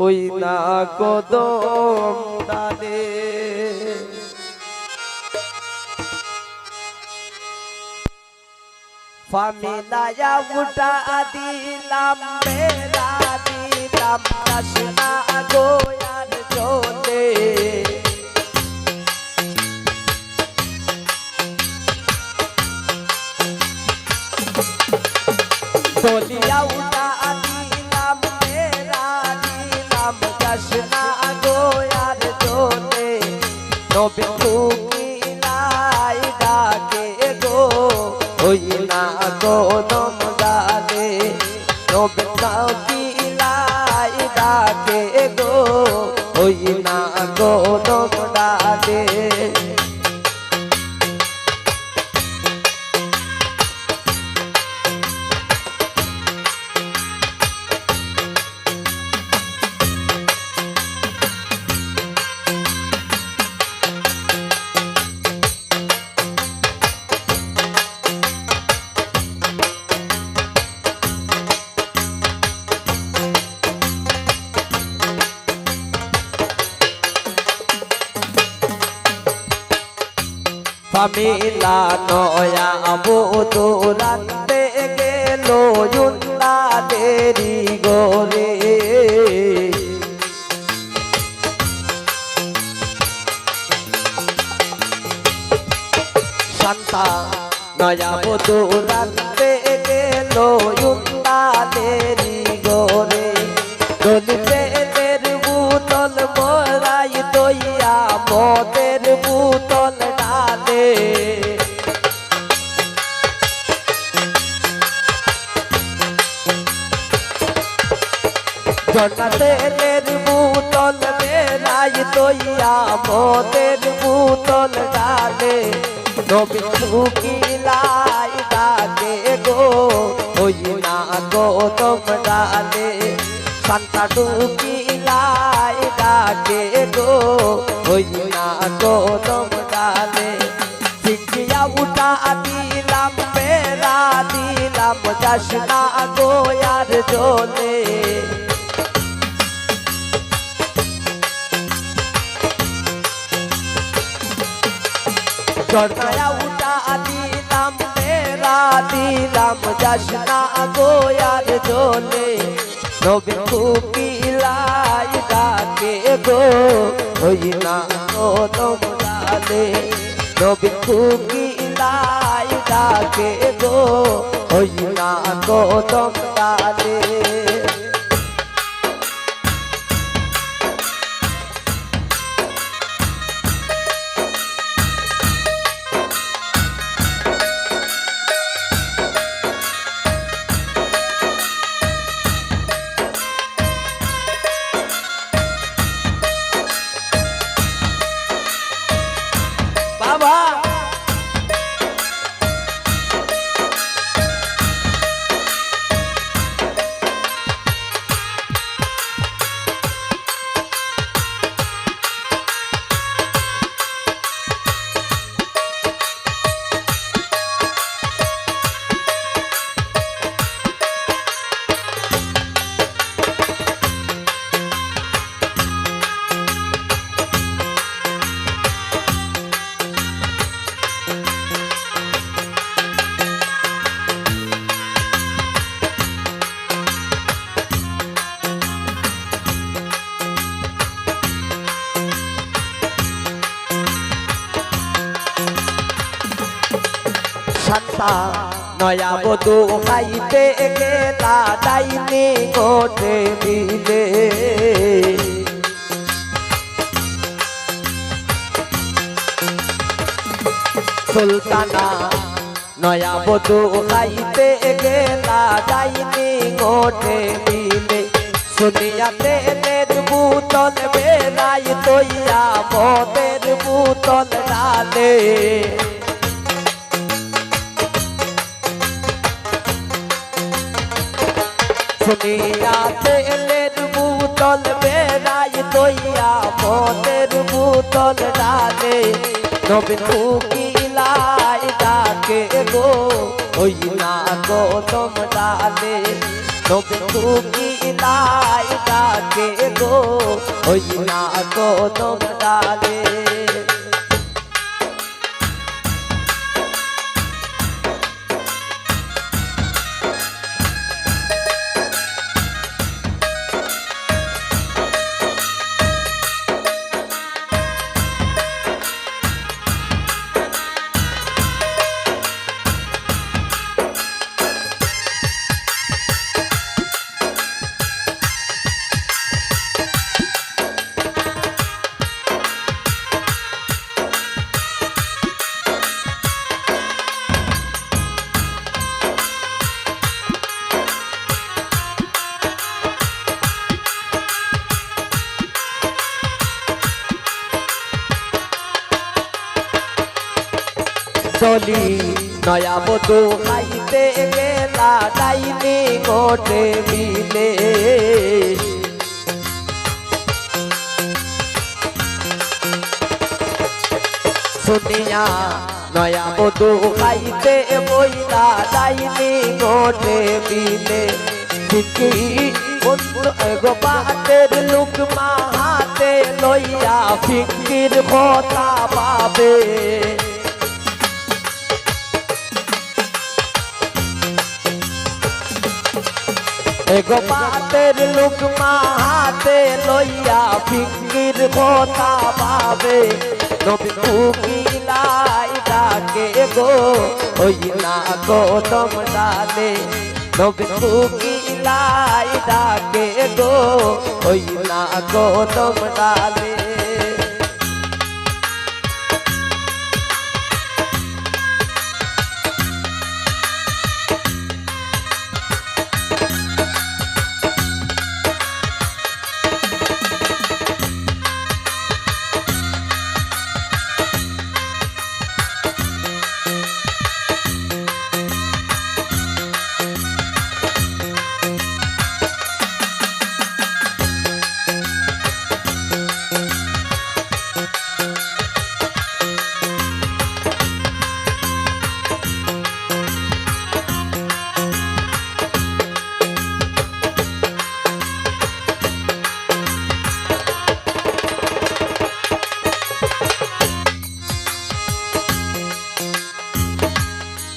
ওই না কদম ডালে ফামিলায়া উঠা দিলাম বেলা দিলাম কাশনা গোয়ার চলে দলিয়া উঠা নবী কুকিলাই ডাকে গো। ওই না গদম ডালে নবী কুকিলাই ডাকে গো। ওই না গদম ফামিলা নয়া বুদুরান্তে গেল জুন্না দেরি গরে। শান্তা নয়া বুদুরান্তে জনাতের বুতল বেড়াই দইয়া মদের বুতল ডালে। নবী শুকিলাই ডাকে গো ওই না গো তোম ডালে। সান্তা ডুকিলাই ডাকে গো ওই না গো তোম ডালে। শিখিয়া উঠা দিলাম বেড়া দিলাম যাসনা গোয়ার জলে। জড়ায়া উঠা দিলাম বেড়া দিলাম যাসনা গোয়ার জলে। নবী কুকিলাই ডাকে গো, ওই না গো তোমরালে। নবী কুকিলাই ডাকে গো, ওই না গো তোমরালে। নয়া বধু খাইতে গেলা ডাইনি গোটে মিলে সুলতানা নয়া বধু খাইতে গেলা ডাইনি গোটে মিলে শুনিয়াতে নের বুতল বেড়াই তৈয়া মদের বুতল ডালে। শুনিয়া তেলের বুতল বেড়াই দইয়া মদের বুতল ডালে। নবীন উকিলাই ডাকে গো, ওই না তোম ডালে। নবীন কুকিলাই ডাকে গো, ওই না কদম ডালে। নয়া বধু খাইতে গেলা, ডাইনি গোটে মিলে। শুনিয়া নয়া বধু খাইতে বইলা, ডাইনি গোটে মিলে। ঠিকই গো বাটের লোক মা হাতে লইয়া ফিকির কথা পাবে এগো পাতের লোক মাহাতে লইয়া ফিঙ্গির কথা পাবে নবী কুকিলাই ডাকে গো, ওই না কদম ডালে। নবী কুকিলাই ডাকে গো, ওই না কদম ডালে।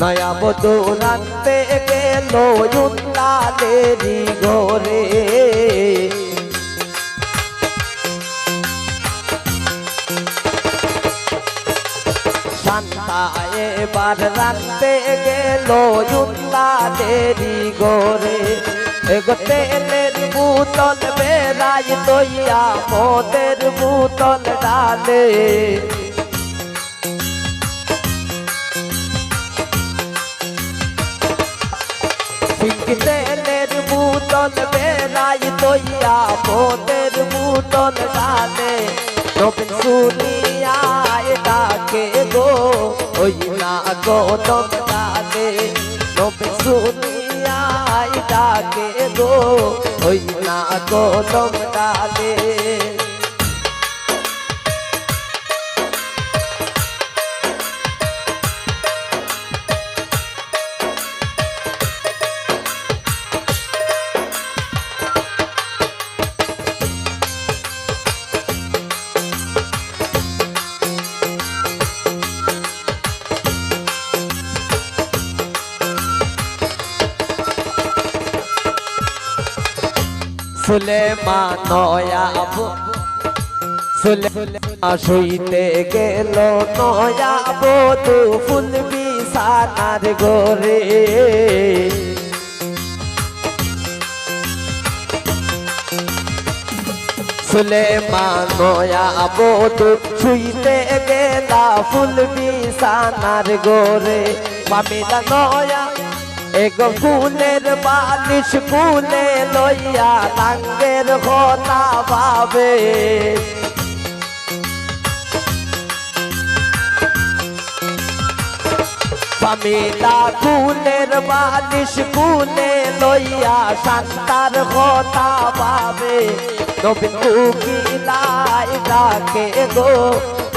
নয়া বধু রানতে গেল উল্লালেরি ঘরে শান্তা এবার রানতে গেল উল্লালেরি ঘরে এগো তেলের বোতল বেড়াই দইয়া মদের বোতল ডালে তেলের বোতল বেড়াই দইয়া, মদের বোতল ডালে নবীন শুনিয়া ডাকে গো, ওই না গৌতম ডালে নবীন শুনিয়া ডাকে গো, ওই না গৌতম ডালে সুলেমান নয়াব সুলেমান শুইতে গেল নয়াব তু ফুল বিছানার গোরে সুলেমান নয়াব তু শুইতে গেলা, ফুল বিছানার গোরে পামিলা নয়া এগো ফুলের বালিশ ফুলে লইয়া লাঙ্গের কথা ভাবে। পামিলা ফুলের বালিশ ফুলে লইয়া শান্তার কথা ভাবে। নবীন কুকিলাই ডাকে গো,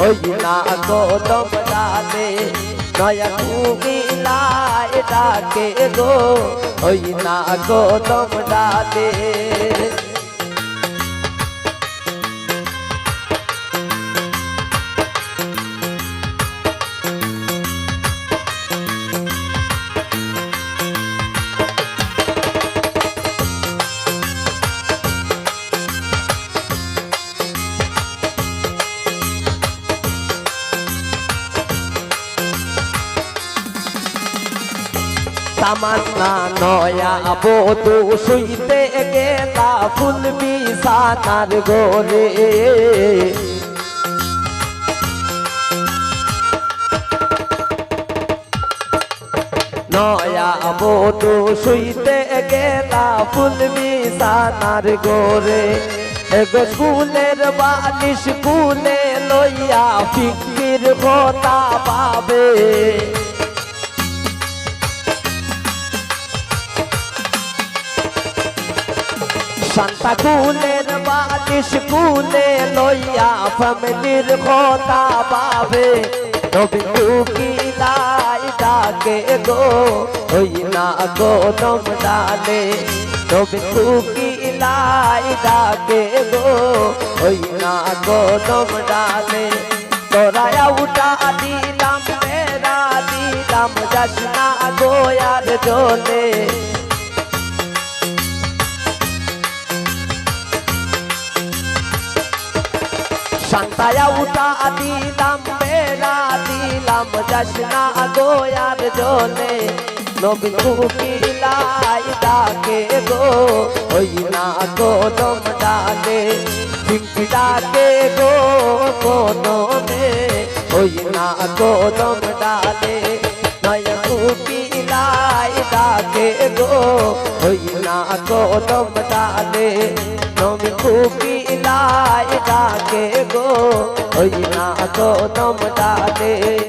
ওই না গো দম ডালে নয়া কুকিলা কোকিলাই ডাকে গো ওই না কদম ডালে তামান্না নয়া বধু শুইতে গেলা ফুল বিছানার গোরে নয়া বধু শুইতে গেলা ফুল বিছানার গোরে এগো স্কুলের বালিশ কুলে লইয়া ফিকির কথা পাবে। শান্তা কুলের বালিশ কুলে লইয়া ফ্যামিলির কথা পাবে নবী কুকিলাই ডাকে গো ওই না গো দম ডালে নবী কুকিলাই ডাকে গো ওই না গো দম ডালে তোরায়া উঠা দিলাম মেরা দিলাম যাসনা গোয়ার জলে শান্তায়া দিলাম জশনা গোয়ার জলে নবী কুকিলাই ডাকে গো ওই না গো দম ডালে পিঙ্কি ডাকে গো কোনো মে ওই না গো দম ডালে নয় কুকিলাই ডাকে গো ওই না গো দম ডালে নবী কুকিলাই ডাকে গো ওই না গো দম ডালে